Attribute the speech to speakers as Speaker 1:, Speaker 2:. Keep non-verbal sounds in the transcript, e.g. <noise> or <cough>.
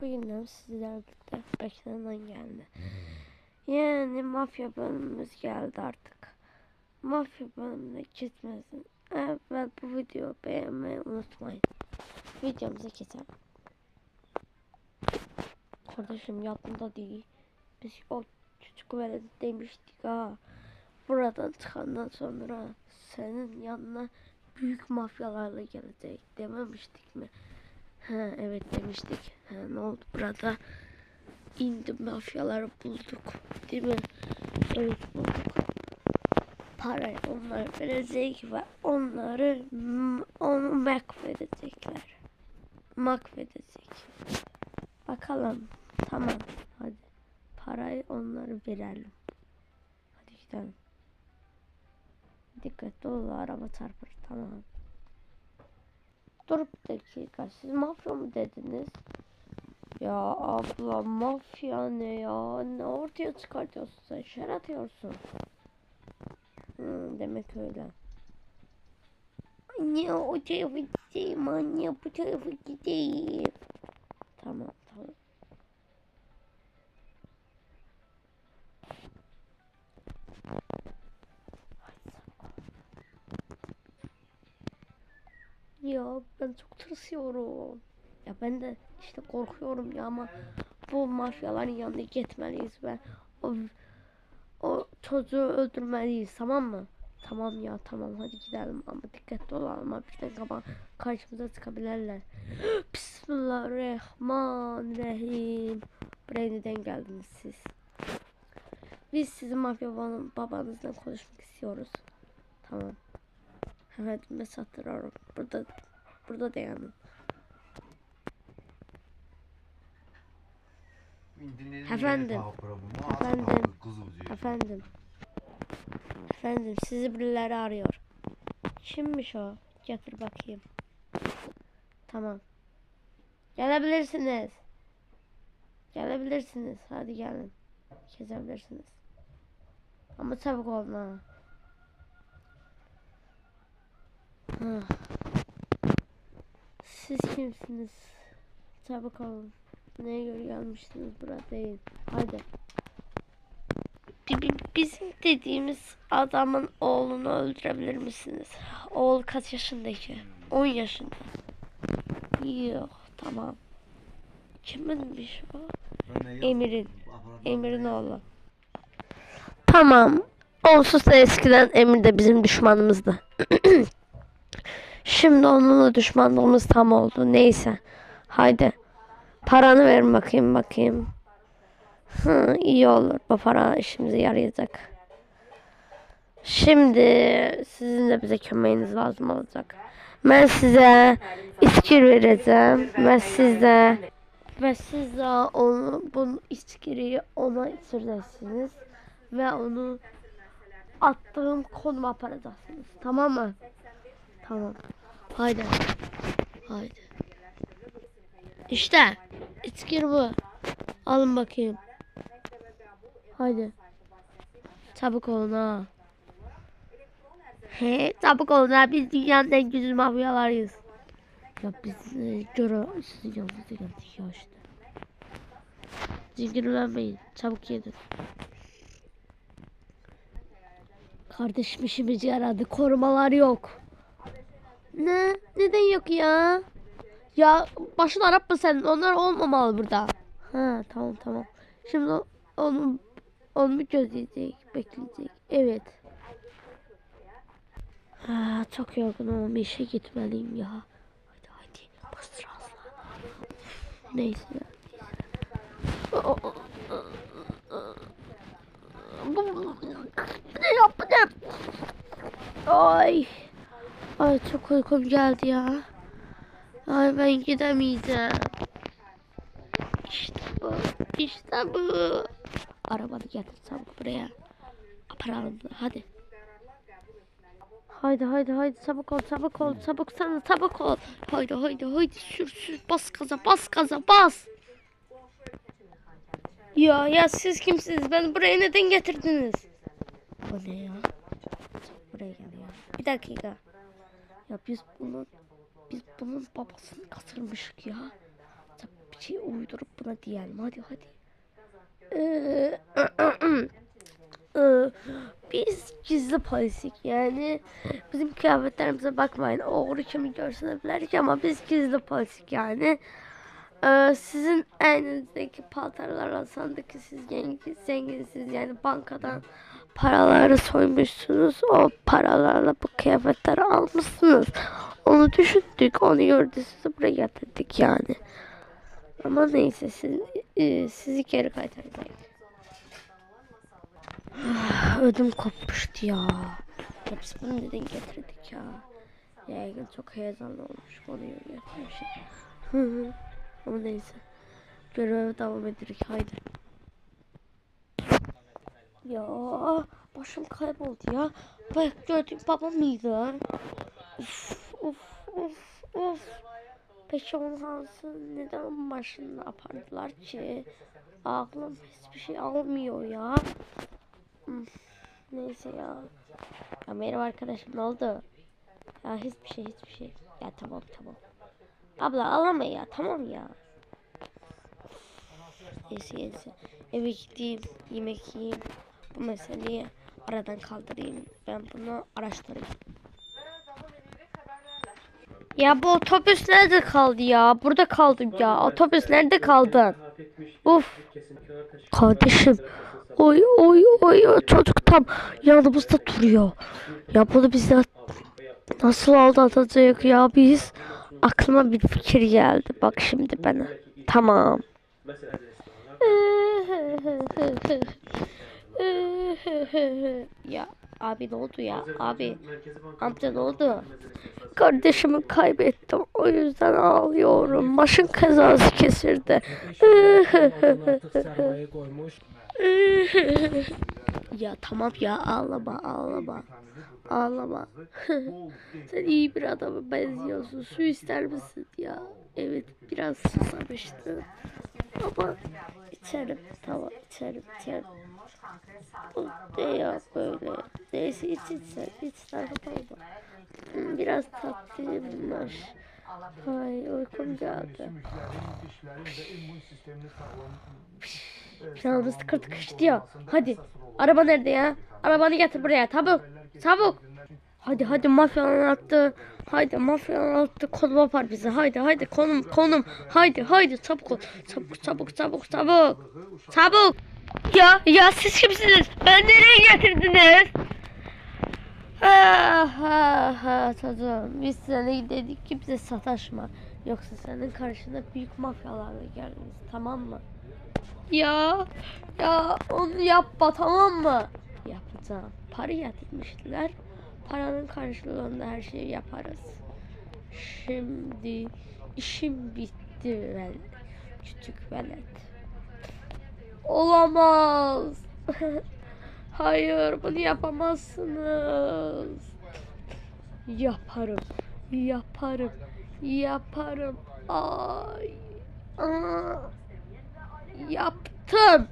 Speaker 1: Bugün sizlerle birlikte geldi. Yani mafya bölümümüz geldi artık. Mafya bölümüne gitmesin. Evet bu videoyu beğenmeyi unutmayın. Videomuza geçelim. Kardeşim yanında değil. Biz o küçük velet demiştik ha. Buradan çıkandan sonra senin yanına büyük mafyalarla gelecek dememiştik mi? Ha evet demiştik. Ha, ne oldu burada? İndi mafyaları bulduk. Değil mi? Evet bulduk. Parayı onlar verecek ve onları onu mahvedecekler. Mahvedecek. Bakalım. Tamam. Hadi. Parayı onları verelim. Hadi gidelim. Dikkatli ol araba çarpar. Tamam. Dur bir dakika. Siz mafya mı dediniz? Ya abla mafya ne ya? Ne ortaya çıkartıyorsun sen? Şer atıyorsun. Hmm, demek öyle. Anne o tarafa gideyim anne bu tarafa gideyim. Tamam ben çok tırsıyorum. Ya ben de işte korkuyorum ya ama bu mafyaların yanına gitmeliyiz ve o, o çocuğu öldürmeliyiz tamam mı? Tamam ya tamam hadi gidelim ama dikkatli olalım ama birden kaba karşımıza çıkabilirler. <gasps> Bismillahirrahmanirrahim. Buraya neden geldiniz siz? Biz sizin mafya babanızla konuşmak istiyoruz. Tamam. Evet mesaj atıyorum. Burada burada dayanın. Efendim, efendim, Efendim. Efendim sizi birileri arıyor. Kimmiş o? Getir bakayım. Tamam. Gelebilirsiniz. Gelebilirsiniz. Hadi gelin. Kesebilirsiniz. Ama çabuk olun ha. Siz kimsiniz? Çabuk olun. Neye göre gelmiştiniz burada değil. Hadi. Bi- bi- Bizim dediğimiz adamın oğlunu öldürebilir misiniz? Oğul kaç yaşındaki? 10 yaşında. Yok tamam. Kiminmiş o? Emir'in. Emir'in oğlu. Tamam. Onsuz da eskiden Emir de bizim düşmanımızdı. Şimdi onunla düşmanlığımız tam oldu. Neyse. Haydi. Paranı verin bakayım bakayım. Hı, iyi olur. Bu para işimize yarayacak. Şimdi sizin de bize kömeğiniz lazım olacak. Ben size iskir vereceğim ve size ve siz de onu bu iskiriyi ona içireceksiniz ve onu attığım konuma aparacaksınız. Tamam mı? Tamam. Haydi. Haydi. İşte. İçkir bu. Alın bakayım. Haydi. Çabuk olun ha. He, çabuk olun ha. Biz dünyanın en güzel mafyalarıyız. Ya biz e, göre sizin yanınıza geldik ya işte. Zincirlenmeyin. Çabuk yedin. Kardeşim işimizi yaradı. Korumalar yok. Ne? Neden yok ya? Ya başın Arap mı sen? Onlar olmamalı burada. Ha tamam tamam. Şimdi onu onu mu gözleyecek, bekleyecek. Evet. Ha, çok yorgunum. İşe gitmeliyim ya. Hadi hadi. Bastır. Neyse. Ne yap bu ne? Ay. Ay çok uykum geldi ya. Ay ben gidemeyeceğim. İşte bu. İşte bu. Arabanı getir çabuk buraya. Aparalım hadi. Haydi haydi haydi çabuk ol çabuk ol çabuk sen çabuk ol. Haydi haydi haydi sür sür bas gaza bas gaza bas. Ya ya siz kimsiniz? Ben buraya neden getirdiniz? O ne ya? Buraya gel. Bir dakika. Ya biz bunun biz bunun babasını kaçırmışık ya. Tabii bir şey uydurup buna diyelim. Hadi hadi. Ee, <clears throat> ee, biz gizli polisik yani bizim kıyafetlerimize bakmayın oğru kimi görsenebilir ki ama biz gizli polisik yani Ee, sizin elinizdeki paltarlarla sandık ki siz zengin, zenginsiniz yani bankadan paraları soymuşsunuz o paralarla bu kıyafetleri almışsınız onu düşündük onu gördü sizi buraya getirdik yani ama neyse siz, e, sizi geri kaytaracağız Ödüm kopmuştu ya. Biz bunu neden getirdik ya? Yaygın çok heyecanlı olmuş. Onu getirmiş. Hı hı. Ama neyse. Göreve devam edelim. Haydi. Ya başım kayboldu ya. Bak gördüğüm babam mıydı? Uf uf uf uf. Peki hansı neden başını yapardılar ki? Aklım hiçbir şey almıyor ya. Hmm, Neyse ya. Ya merhaba arkadaşım ne oldu? Ya hiçbir şey hiçbir şey. Ya tamam tamam. Abla ağlama ya tamam ya. Neyse neyse. Eve gideyim yemek yiyeyim. Bu meseleyi aradan kaldırayım. Ben bunu araştırayım. Ya bu otobüs nerede kaldı ya? Burada kaldım ya. Otobüs nerede kaldı? Uf. Kardeşim. Oy oy oy çocuk tam yanımızda duruyor. Ya bunu bize nasıl aldatacak ya biz? Aklıma bir fikir geldi. Bak şimdi bana. Tamam. <laughs> ya abi ne oldu ya? Abi amca ne oldu? Kardeşimi kaybettim. O yüzden ağlıyorum. Başın kazası kesildi. Ya tamam ya ağlama ağlama. Ağlama. Sen iyi bir adama benziyorsun. Su ister misin ya? Evet biraz susamıştım. Ama içerim. Tamam içerim içerim. Bu ne ya böyle? Neyse iç iç sen. İç sarkıp. Hmm, Biraz tatlıymış. Ay uykum geldi. Planımız tıkır tıkır işliyor. Hadi. Araba nerede ya? Arabanı getir buraya. Çabuk. Çabuk. Hadi hadi mafyalar attı. Haydi mafyalar attı. Konum yapar bizi. Haydi haydi konum konum. Haydi haydi çabuk ol. Çabuk çabuk çabuk çabuk. Çabuk. Ya ya siz kimsiniz? Ben nereye getirdiniz? Ha ha ha çocuğum biz sana dedik ki bize sataşma. Yoksa senin karşına büyük mafyalarla geldiniz tamam mı? Ya ya onu yapma tamam mı? Yapacağım. Para getirmişler. Paranın karşılığında her şeyi yaparız. Şimdi işim bitti velet. Küçük velet. Olamaz. <laughs> Hayır bunu yapamazsınız. Yaparım. Yaparım. Yaparım. Ay. Aa. Yaptım.